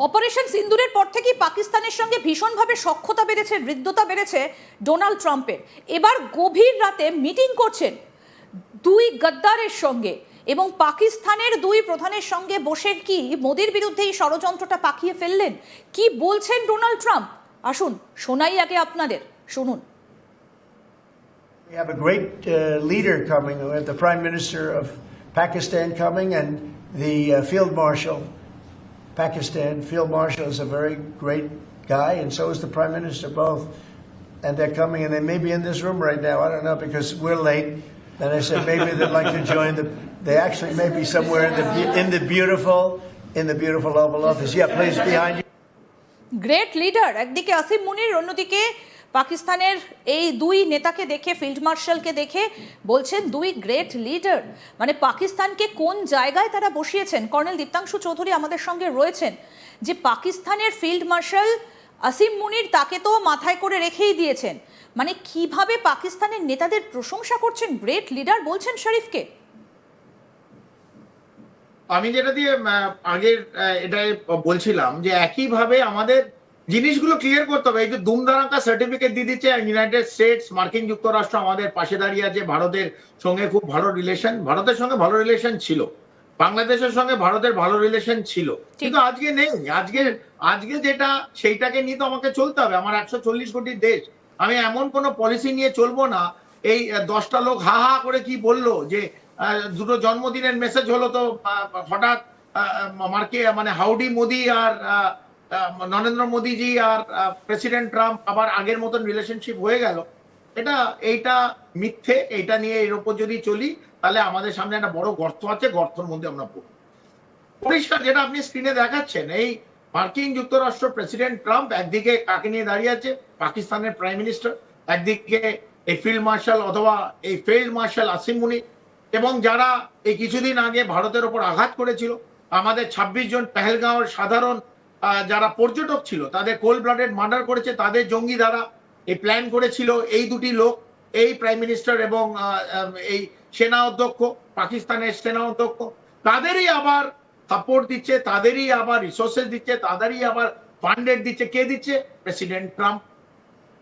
Operation সিন্দুরের পর থেকেই পাকিস্তানের সঙ্গে ভীষণভাবে সখ্যতা বেড়েছে হৃদ্যতা বেড়েছে ডোনাল্ড ট্রাম্পের এবার গভীর রাতে মিটিং করছেন দুই গদ্দারের সঙ্গে এবং পাকিস্তানের দুই প্রধানের সঙ্গে বসে কি মোদির বিরুদ্ধে এই ষড়যন্ত্রটা পাকিয়ে ফেললেন কি বলছেন ডোনাল্ড ট্রাম্প আসুন শোনাই আগে আপনাদের শুনুন We have a great uh, leader coming. We have the Prime Minister of Pakistan coming and the uh, Field Marshal. Pakistan Field Marshal is a very great guy, and so is the Prime Minister, both. And they're coming, and they may be in this room right now. I don't know because we're late. And I said maybe they'd like to join the. They actually may be somewhere in the be- in the beautiful in the beautiful Oval Office. Yeah, please behind you. Great leader একদিকে আসিম মুনির অন্যদিকে পাকিস্তানের এই দুই নেতাকে দেখে, field মার্শালকে দেখে বলছেন, দুই গ্রেট লিডার মানে পাকিস্তানকে কোন জায়গায় তারা বসিয়েছেন? কর্নেল দীপ্তাংশু চৌধুরী আমাদের সঙ্গে রয়েছেন যে পাকিস্তানের ফিল্ড মার্শাল আসিম মুনির তাকে তো মাথায় করে রেখেই দিয়েছেন। মানে কীভাবে পাকিস্তানের নেতাদের প্রশংসা করছেন গ্রেট লিডার বলছেন শরীফকে? আমি যেটা দিয়ে আগের এটাই বলছিলাম যে একইভাবে আমাদের জিনিসগুলো ক্লিয়ার করতে হবে। এই যে দুমদারাঙ্কা সার্টিফিকেট দিয়ে দিচ্ছে ইউনাইটেড স্টেটস মার্কিন যুক্তরাষ্ট্র আমাদের পাশে দাঁড়িয়ে আছে। ভারতের সঙ্গে খুব ভালো রিলেশন ভারতের সঙ্গে ভালো রিলেশন ছিল। বাংলাদেশের সঙ্গে ভারতের ভালো রিলেশন ছিল। কিন্তু আজকে নেই। আজকে আজকে যেটা সেইটাকে নিয়ে তো আমাকে চলতে হবে। আমার একশো চল্লিশ কোটি দেশ। আমি এমন কোনো পলিসি নিয়ে চলবো না। এই দশটা লোক হা হা করে কি বলল যে দুটো জন্মদিনের মেসেজ হলো তো হঠাৎ মার্কে মানে হাউডি মোদি আর নরেন্দ্র মোদীজি আর প্রেসিডেন্ট ট্রাম্প আবার আগের মতন রিলেশনশিপ হয়ে গেল। এটা, এইটা মিথ্যে, এইটা নিয়ে এর উপর যদি চলি, তাহলে আমাদের সামনে একটা বড় গর্ত আছে, গর্তের মধ্যে আমরা পড়ব। পরিষ্কার যেটা আপনি স্ক্রিনে দেখাচ্ছেন, এই মার্কিন যুক্তরাষ্ট্র প্রেসিডেন্ট ট্রাম্প একদিকে কাকে নিয়ে দাঁড়িয়ে আছে, পাকিস্তানের প্রাইম মিনিস্টার একদিকে এই ফিল্ড মার্শাল অথবা এই ফিল্ড মার্শাল আসিম মুনি, এবং যারা এই কিছুদিন আগে ভারতের ওপর আঘাত করেছিল, আমাদের ২৬ জন পেহেলগাঁওয়ের সাধারণ যারা পর্যটক ছিল, তাদের কোল্ড ব্লাডেড মার্ডার করেছে, তাদের জঙ্গি দ্বারা এই প্ল্যান করেছিল এই দুটি লোক, এই প্রাইম মিনিস্টার এবং এই সেনা অধ্যক্ষ, পাকিস্তানের সেনা অধ্যক্ষ। তাদেরই আবার সাপোর্ট দিচ্ছে, তাদেরই আবার রিসোর্সেস দিচ্ছে, তাদেরই আবার ফান্ডেড দিচ্ছে। কে দিচ্ছে? প্রেসিডেন্ট ট্রাম্প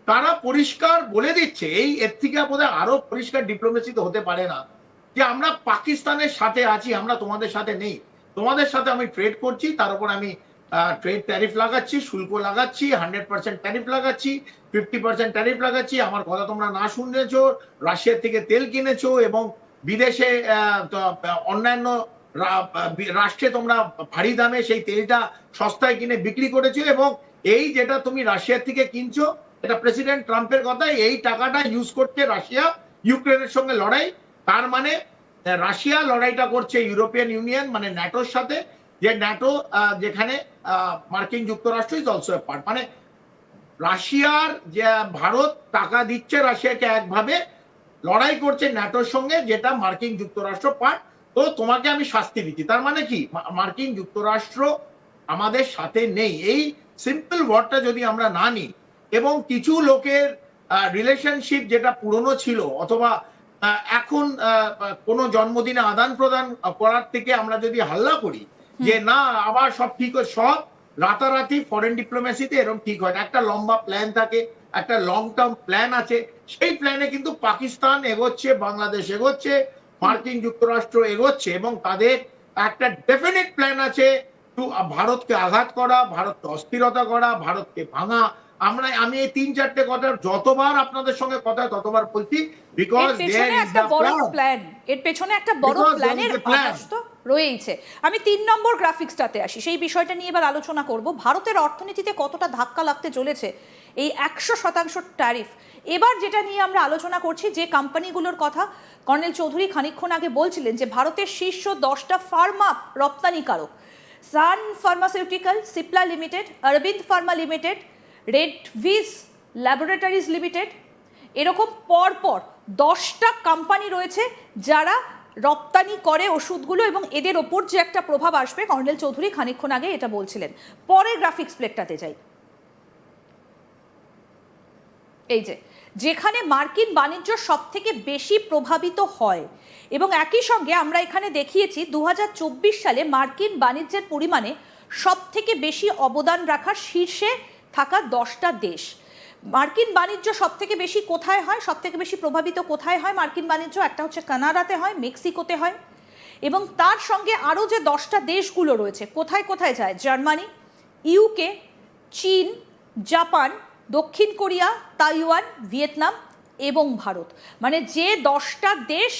তারা পরিষ্কার বলে দিচ্ছে, এই এর থেকে বোধহয় আরও পরিষ্কার ডিপ্লোমেসি তো হতে পারে না, যে আমরা পাকিস্তানের সাথে আছি, আমরা তোমাদের সাথে নেই। তোমাদের সাথে আমি ট্রেড করছি, তার উপর আমি ট্রেড ট্যারিফ লাগাচ্ছি, শুল্ক লাগাচ্ছি হান্ড্রেড পার্সেন্ট ট্যারিফ লাগাচ্ছি ফিফটি পার্সেন্ট ট্যারিফ লাগাচ্ছি। আমার কথা তোমরা না শুনেছো, রাশিয়ার থেকে তেল কিনেছো এবং বিদেশে অন্যান্য রাষ্ট্রে তোমরা ভারী দামে সেই তেলটা সস্তায় কিনে বিক্রি করেছ এবং এই যেটা তুমি রাশিয়ার থেকে কিনছো, এটা প্রেসিডেন্ট ট্রাম্পের কথা এই টাকাটা ইউজ করছে রাশিয়া, ইউক্রেনের সঙ্গে লড়াই। তার মানে রাশিয়া লড়াইটা করছে ইউরোপিয়ান ইউনিয়ন মানে ন্যাটোর সাথে। যে ন্যাটো যেখানে মার্কিন যুক্তরাষ্ট্র ইজ অলসো পার্ট মানে রাশিয়ার যে ভারত টাকা দিচ্ছে রাশিয়াকে একভাবে, লড়াই করছে ন্যাটোর সঙ্গে, যেটা মার্কিন যুক্তরাষ্ট্র পার্ট তো তোমাকে আমি শাস্তি দিচ্ছি। তার মানে কি? মার্কিন যুক্তরাষ্ট্র আমাদের সাথে নেই। এই সিম্পল ওয়ার্ডটা যদি আমরা না নিই, এবং কিছু লোকের রিলেশনশিপ যেটা পুরনো ছিল, অথবা এখন কোনো জন্মদিনে আদান প্রদান করার থেকে আমরা যদি হাল্লা করি যে না আবার সব ঠিক হয় সব রাতারাতি ফরেন ডিপ্লোমেসিতে এরকম ঠিক হয় না। একটা লম্বা প্ল্যান থাকে একটা লং টার্ম প্ল্যান আছে। সেই প্ল্যানে কিন্তু পাকিস্তান এগোচ্ছে বাংলাদেশ এগোচ্ছে মার্কিন যুক্তরাষ্ট্র এগোচ্ছে এবং তাদের একটা ডেফিনেট প্ল্যান আছে টু ভারতকে আঘাত করা ভারতকে অস্থিরতা করা ভারতকে ভাঙা। আমরা আমি এই তিন চারটে কথা যতবার আপনাদের সঙ্গে কথা ততবার বলছি বিকজ পেছনে একটা বড় প্ল্যান এর পেছনে একটা বড় প্ল্যানের আভাস তো। রয়েইছে। আমি তিন নম্বর গ্রাফিক্সটাতে আসি। সেই বিষয়টা নিয়ে এবার আলোচনা করব। ভারতের অর্থনীতিতে কতটা ধাক্কা লাগতে চলেছে, এই একশো শতাংশ ট্যারিফ। এবার যেটা নিয়ে আমরা আলোচনা করছি, যে কোম্পানিগুলোর কথা, কর্নেল চৌধুরী খানিকক্ষণ আগে বলছিলেন যে ভারতের শীর্ষ দশটা ফার্মা রপ্তানিকারক। Sun pharmaceutical, Cipla limited, Aurobindo pharma limited, Reddy's laboratories limited. এরকম পরপর দশটা কোম্পানি রয়েছে যারা রপ্তানি করে ওষুধগুলো এবং এদের ওপর যে একটা প্রভাব আসবে, কর্নেল চৌধুরী খানিক্ষণ আগে এটা বলছিলেন। পরের গ্রাফিক্স প্লেটটাতে যাই। এই যে, যেখানে মার্কিন বাণিজ্য সব থেকে বেশি প্রভাবিত হয়, এবং একই সঙ্গে আমরা এখানে দেখিয়েছি দু হাজার চব্বিশ সালে মার্কিন বাণিজ্যের পরিমাণে সব থেকে বেশি অবদান রাখার শীর্ষে থাকা দশটা দেশ। মার্কিন বাণিজ্য সব থেকে বেশি কোথায় হয় সব থেকে বেশি প্রভাবিত কোথায় হয়? মার্কিন বাণিজ্য একটা হচ্ছে কানাডাতে হয়, মেক্সিকোতে হয়। এবং তার সঙ্গে আরও যে দশটা দেশগুলো রয়েছে, কোথায় কোথায় যায়? জার্মানি ইউকে চীন, জাপান, দক্ষিণ কোরিয়া, তাইওয়ান, ভিয়েতনাম এবং ভারত। মানে যে দশটা দেশ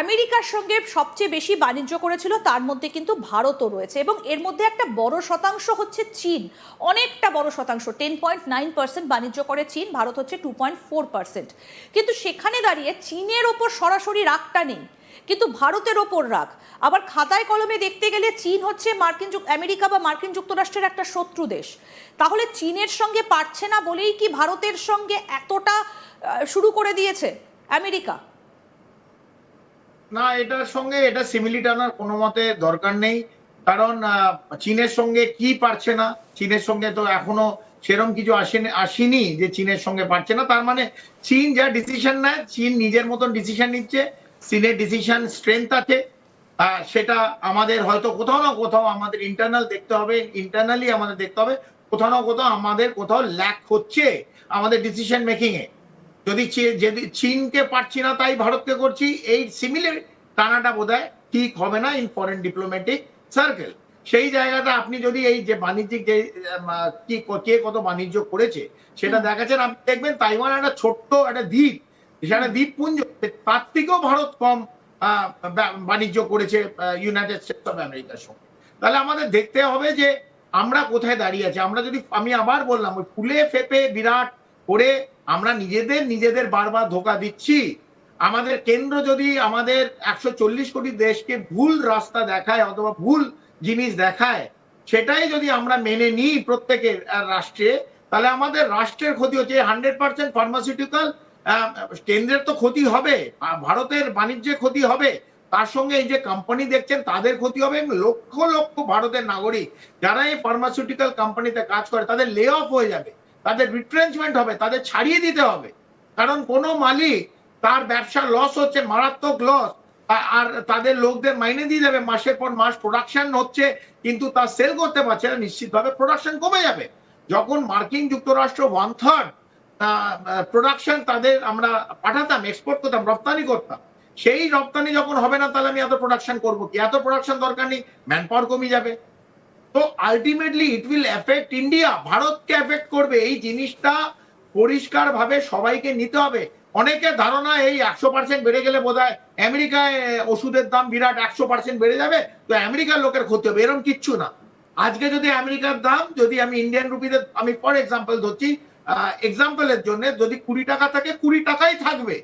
আমেরিকার সঙ্গে সবচেয়ে বেশি বাণিজ্য করেছিল, তার মধ্যে কিন্তু ভারতও রয়েছে এবং এর মধ্যে একটা বড় শতাংশ হচ্ছে চীন। অনেকটা বড় শতাংশ টেন পয়েন্ট নাইন পার্সেন্ট বাণিজ্য করে চীন, ভারত হচ্ছে টু পয়েন্ট ফোর পার্সেন্ট কিন্তু সেখানে দাঁড়িয়ে চীনের ওপর সরাসরি রাগটা নেই, কিন্তু ভারতের ওপর রাগ। আবার খাতায় কলমে দেখতে গেলে চীন হচ্ছে মার্কিন যুক- আমেরিকা বা মার্কিন যুক্তরাষ্ট্রের একটা শত্রু দেশ। তাহলে চীনের সঙ্গে পারছে না বলেই কি ভারতের সঙ্গে এতটা শুরু করে দিয়েছে আমেরিকা? না, এটার সঙ্গে এটা সিমিলিটি আনার কোনো মতে দরকার নেই। কারণ চীনের সঙ্গে কি পারছে না, চীনের সঙ্গে তো এখনও সেরম কিছু আসেনি আসেনি যে চীনের সঙ্গে পারছে না। তার মানে চীন যা ডিসিশন নেয়, চীন নিজের মতন ডিসিশন নিচ্ছে, চীনের ডিসিশন স্ট্রেংথ আছে। সেটা আমাদের হয়তো কোথাও না কোথাও আমাদের ইন্টারনাল দেখতে হবে ইন্টারনালি আমাদের দেখতে হবে। কোথাও না কোথাও আমাদের কোথাও ল্যাক হচ্ছে আমাদের ডিসিশন মেকিং এ যদি যদি চীনকে পারছি না তাই ভারতকে করছি। এই সিমিলার টানাটা বোধহয় ঠিক হবে না ইন ফরেন ডিপ্লোম্যাটিক সার্কেল সেই জায়গাটা আপনি যদি এই যে বাণিজ্যিক যে কি কে কত বাণিজ্য করেছে সেটা দেখাচ্ছেন আপনি দেখবেন তাইওয়ান একটা ছোট্ট একটা দ্বীপ। সেটা দ্বীপপুঞ্জ তার থেকেও ভারত কম আহ, বাণিজ্য করেছে ইউনাইটেড স্টেটস অফ আমেরিকার সঙ্গে। তাহলে আমাদের দেখতে হবে যে আমরা কোথায় দাঁড়িয়ে আছি। আমরা যদি আমি আবার বললাম ওই ফুলে ফেপে বিরাট করে আমরা নিজেদের নিজেদের বারবার ধোকা দিচ্ছি। আমাদের কেন্দ্র যদি আমাদের একশো চল্লিশ কোটি দেশকে ভুল রাস্তা দেখায় অথবা ভুল জিনিস দেখায়, সেটাই যদি আমরা মেনে নিই প্রত্যেকের রাষ্ট্রে, তাহলে আমাদের রাষ্ট্রের ক্ষতি হচ্ছে। হান্ড্রেড পার্সেন্ট ফার্মাসিউটিক্যাল কেন্দ্রের তো ক্ষতি হবে ভারতের বাণিজ্যে ক্ষতি হবে। তার সঙ্গে এই যে কোম্পানি দেখছেন, তাদের ক্ষতি হবে এবং লক্ষ লক্ষ ভারতের নাগরিক যারা এই ফার্মাসিউটিক্যাল কোম্পানিতে কাজ করে, তাদের লে অফ হয়ে যাবে। তাদের রিট্রেঞ্চমেন্ট হবে, তাদের ছাড়িয়ে দিতে হবে। কারণ কোনো মালিক তার ব্যবসা লস হচ্ছে, মারাত্মক লস আর তাদের লোকদের মাইনে দিয়ে দেবে, মাসের পর মাস প্রোডাকশন হচ্ছে, কিন্তু তা সেল করতে পারছে না, নিশ্চিতভাবে প্রোডাকশন কমে যাবে। যখন মার্কিন যুক্তরাষ্ট্র ওয়ান থার্ড প্রোডাকশন তাদের আমরা পাঠাতাম এক্সপোর্ট করতাম, রপ্তানি করতাম, সেই রপ্তানি যখন হবে না, তাহলে আমি এত প্রোডাকশন করব কি? এত প্রোডাকশন দরকার নেই ম্যান পাওয়ার কমে যাবে। তো ultimately it will effect India ভারতকে এফেক্ট করবে। এই জিনিসটা পরিষ্কার ভাবে সবাইকে নিতে হবে। অনেকের ধারণা এই একশো পার্সেন্ট বেড়ে গেলে বোধ আমেরিকায় ওষুধের দাম বিরাট একশো পার্সেন্ট বেড়ে যাবে। তো আমেরিকার লোকের ক্ষতি হবে। এরকম কিচ্ছু না। আজকে যদি আমেরিকার দাম, যদি আমি ইন্ডিয়ান রুপিতে আমি ফর এক্সাম্পল ধরছি এক্সাম্পলের জন্য যদি কুড়ি টাকা থাকে, কুড়ি টাকাই থাকবে।